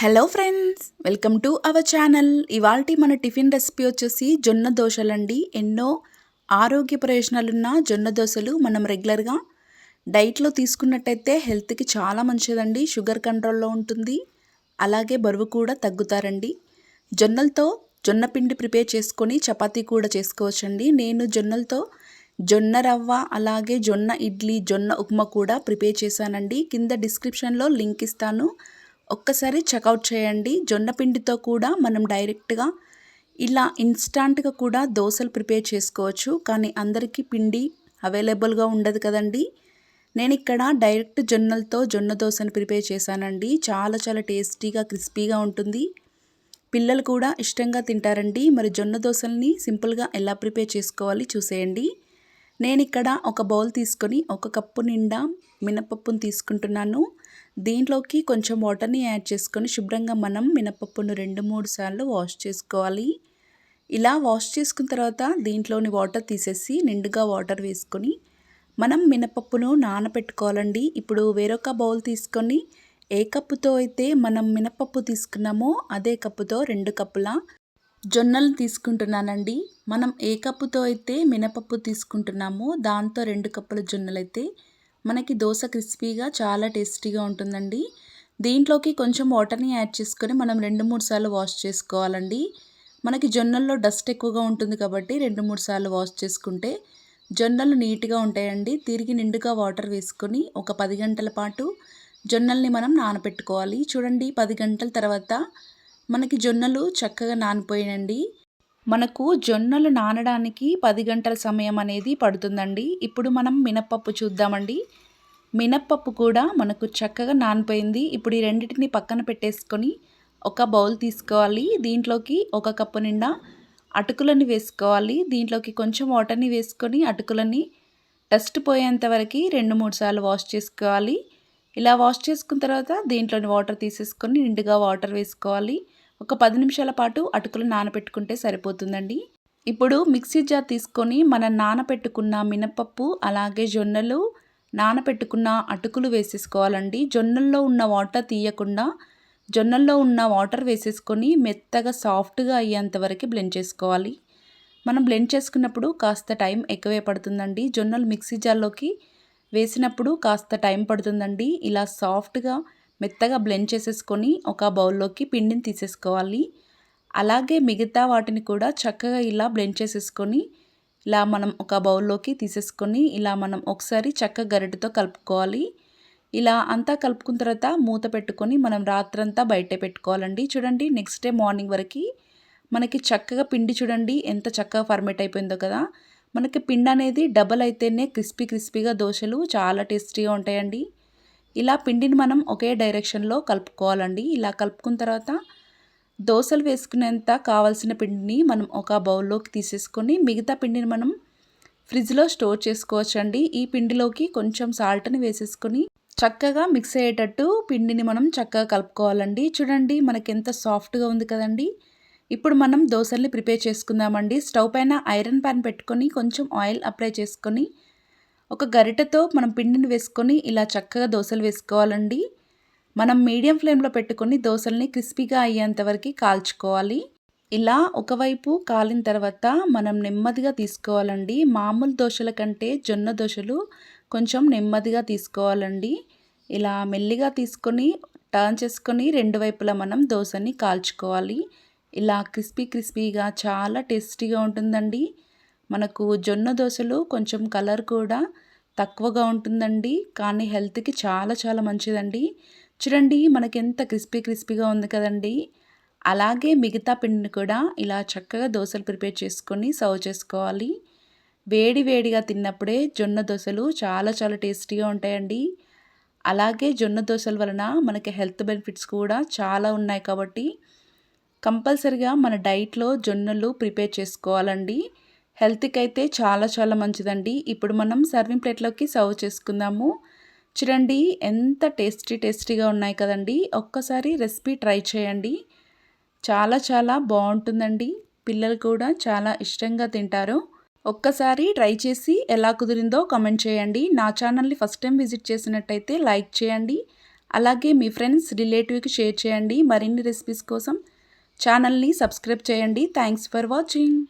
Hello friends welcome to our channel ఇవాళ మన tiffin recipe వచ్చేసి జొన్న దోశలండి. ఎన్నో ఆరోగ్య ప్రయోజనాలున్న జొన్న దోశలు మనం రెగ్యులర్గా డైట్లో తీసుకున్నట్టయితే హెల్త్కి చాలా మంచిదండి. షుగర్ కంట్రోల్లో ఉంటుంది. అలాగే బరువు కూడా తగ్గుతారండి. జొన్నలతో జొన్న పిండి ప్రిపేర్ చేసుకొని చపాతీ కూడా చేసుకోవచ్చండి. నేను జొన్నలతో జొన్న రవ్వ అలాగే జొన్న ఇడ్లీ జొన్న ఉప్మా కూడా ప్రిపేర్ చేశానండి. కింద డిస్క్రిప్షన్లో లింక్ ఇస్తాను. ఒక్కసారి చెక్అవుట్ చేయండి. జొన్న పిండితో కూడా మనం డైరెక్ట్గా ఇలా ఇన్స్టాంట్గా కూడా దోశలు ప్రిపేర్ చేసుకోవచ్చు. కానీ అందరికీ పిండి అవైలబుల్గా ఉండదు కదండి. నేను ఇక్కడ డైరెక్ట్ జొన్నలతో జొన్న దోశను ప్రిపేర్ చేశానండి. చాలా చాలా టేస్టీగా క్రిస్పీగా ఉంటుంది. పిల్లలు కూడా ఇష్టంగా తింటారండి. మరి జొన్న దోశల్ని సింపుల్గా ఎలా ప్రిపేర్ చేసుకోవాలి చూసేయండి. నేను ఇక్కడ ఒక బౌల్ తీసుకొని ఒక కప్పు నిండా మినపప్పును తీసుకుంటున్నాను. దీంట్లోకి కొంచెం వాటర్ని యాడ్ చేసుకొని శుభ్రంగా మనం మినపప్పును రెండు మూడు సార్లు వాష్ చేసుకోవాలి. ఇలా వాష్ చేసుకున్న తర్వాత దీంట్లోని వాటర్ తీసేసి నిండుగా వాటర్ వేసుకొని మనం మినపప్పును నానబెట్టుకోవాలండి ఇప్పుడు వేరొక బౌల్ తీసుకొని ఏ కప్పుతో అయితే మనం మినపప్పు తీసుకున్నామో అదే కప్పుతో రెండు కప్పుల జొన్నలు తీసుకుంటున్నానండి. మనం ఏ కప్పుతో అయితే మినపప్పు తీసుకుంటున్నామో దాంతో రెండు కప్పుల జొన్నలు అయితే మనకి దోశ క్రిస్పీగా చాలా టేస్టీగా ఉంటుందండి. దీంట్లోకి కొంచెం వాటర్ని యాడ్ చేసుకొని మనం రెండు మూడు సార్లు వాష్ చేసుకోవాలండి. మనకి జొన్నల్లో డస్ట్ ఎక్కువగా ఉంటుంది కాబట్టి రెండు మూడు సార్లు వాష్ చేసుకుంటే జొన్నలు నీట్గా ఉంటాయండి. తిరిగి నిండుగా వాటర్ వేసుకొని ఒక పది గంటల పాటు జొన్నల్ని మనం నానబెట్టుకోవాలి చూడండి పది గంటల తర్వాత మనకి జొన్నలు చక్కగా నానిపోయినండి మనకు జొన్నలు నానడానికి పది గంటల సమయం అనేది పడుతుందండి. ఇప్పుడు మనం మినప్పప్పు చూద్దామండి. మినప్పప్పు కూడా మనకు చక్కగా నానిపోయింది. ఇప్పుడు ఈ రెండింటిని పక్కన పెట్టేసుకొని ఒక బౌల్ తీసుకోవాలి. దీంట్లోకి ఒక కప్పు నిండా అటుకులని వేసుకోవాలి. దీంట్లోకి కొంచెం వాటర్ని వేసుకొని అటుకులని డస్ట్ పోయేంత వరకు రెండు మూడు సార్లు వాష్ చేసుకోవాలి. ఇలా వాష్ చేసుకున్న తర్వాత దీంట్లోని వాటర్ తీసేసుకొని నిండుగా వాటర్ వేసుకోవాలి. ఒక పది నిమిషాల పాటు అటుకులు నానబెట్టుకుంటే సరిపోతుందండి. ఇప్పుడు మిక్సీ జార్ తీసుకొని మనం నానబెట్టుకున్న మినపప్పు అలాగే జొన్నలు నానబెట్టుకున్న అటుకులు వేసేసుకోవాలండి. జొన్నల్లో ఉన్న వాటర్ తీయకుండా జొన్నల్లో ఉన్న వాటర్ వేసేసుకొని మెత్తగా సాఫ్ట్గా అయ్యేంత వరకు బ్లెండ్ చేసుకోవాలి. మనం బ్లెండ్ చేసుకున్నప్పుడు కాస్త టైం ఎక్కువే పడుతుందండి. జొన్నలు మిక్సీ జార్లోకి వేసినప్పుడు కాస్త టైం పడుతుందండి. ఇలా సాఫ్ట్గా మెత్తగా బ్లెండ్ చేసేసుకొని ఒక బౌల్లోకి పిండిని తీసేసుకోవాలి. అలాగే మిగతా వాటిని కూడా చక్కగా ఇలా బ్లెండ్ చేసేసుకొని ఇలా మనం ఒక బౌల్లోకి తీసేసుకొని ఇలా మనం ఒకసారి చక్క గరిటెతో కలుపుకోవాలి. ఇలా అంతా కలుపుకున్న తర్వాత మూత పెట్టుకొని మనం రాత్రంతా బయటే పెట్టుకోవాలండి. చూడండి నెక్స్ట్ డే మార్నింగ్ వరకు మనకి చక్కగా పిండి చూడండి ఎంత చక్కగా ఫర్మేట్ అయిపోయిందో కదా. మనకి పిండి అనేది డబల్ అయితేనే క్రిస్పీ క్రిస్పీగా దోశలు చాలా టేస్టీగా ఉంటాయండి. ఇలా పిండిని మనం ఒకే డైరెక్షన్లో కలుపుకోవాలండి. ఇలా కలుపుకున్న తర్వాత దోశలు వేసుకునేంత కావాల్సిన పిండిని మనం ఒక బౌల్లోకి తీసేసుకొని మిగతా పిండిని మనం ఫ్రిడ్జ్లో స్టోర్ చేసుకోవచ్చండి. ఈ పిండిలోకి కొంచెం సాల్ట్ని వేసేసుకొని చక్కగా మిక్స్ అయ్యేటట్టు పిండిని మనం చక్కగా కలుపుకోవాలండి. చూడండి మనకి ఎంత సాఫ్ట్గా ఉంది కదండి. ఇప్పుడు మనం దోశల్ని ప్రిపేర్ చేసుకుందామండి. స్టవ్ పైన ఐరన్ ప్యాన్ పెట్టుకొని కొంచెం ఆయిల్ అప్లై చేసుకొని ఒక గరిటెతో మనం పిండిని వేసుకొని ఇలా చక్కగా దోశలు వేసుకోవాలండి. మనం మీడియం ఫ్లేమ్లో పెట్టుకొని దోశల్ని క్రిస్పీగా అయ్యేంత వరకు కాల్చుకోవాలి. ఇలా ఒకవైపు కాలిన తర్వాత మనం నెమ్మదిగా తీసుకోవాలండి. మామూలు దోశల కంటే జొన్న దోశలు కొంచెం నెమ్మదిగా తీసుకోవాలండి. ఇలా మెల్లిగా తీసుకొని టర్న్ చేసుకొని రెండు వైపులా మనం దోశని కాల్చుకోవాలి. ఇలా క్రిస్పీ క్రిస్పీగా చాలా టేస్టీగా ఉంటుందండి. మనకు జొన్న దోశలు కొంచెం కలర్ కూడా తక్కువగా ఉంటుందండి కానీ హెల్త్కి చాలా చాలా మంచిదండి. చూడండి మనకి ఎంత క్రిస్పీ క్రిస్పీగా ఉంది కదండి. అలాగే మిగతా పిండిని కూడా ఇలా చక్కగా దోశలు ప్రిపేర్ చేసుకొని సర్వ్ చేసుకోవాలి. వేడి వేడిగా తిన్నప్పుడే జొన్న దోశలు చాలా చాలా టేస్టీగా ఉంటాయండి. అలాగే జొన్న దోశల వలన మనకి హెల్త్ బెనిఫిట్స్ కూడా చాలా ఉన్నాయి కాబట్టి కంపల్సరిగా మన డైట్లో జొన్నలు ప్రిపేర్ చేసుకోవాలండి. హెల్త్కి అయితే చాలా చాలా మంచిదండి. ఇప్పుడు మనం సర్వింగ్ ప్లేట్లోకి సర్వ్ చేసుకుందాము. చూడండి ఎంత టేస్టీ టేస్టీగా ఉన్నాయి కదండి. ఒక్కసారి రెసిపీ ట్రై చేయండి. చాలా చాలా బాగుంటుందండి. పిల్లలు కూడా చాలా ఇష్టంగా తింటారు. ఒక్కసారి ట్రై చేసి ఎలా కుదిరిందో కమెంట్ చేయండి. నా ఛానల్ని ఫస్ట్ టైం విజిట్ చేసినట్టయితే లైక్ చేయండి. అలాగే మీ ఫ్రెండ్స్ రిలేటివ్కి షేర్ చేయండి. మరిన్ని రెసిపీస్ కోసం ఛానల్ని సబ్స్క్రైబ్ చేయండి. Thanks for watching.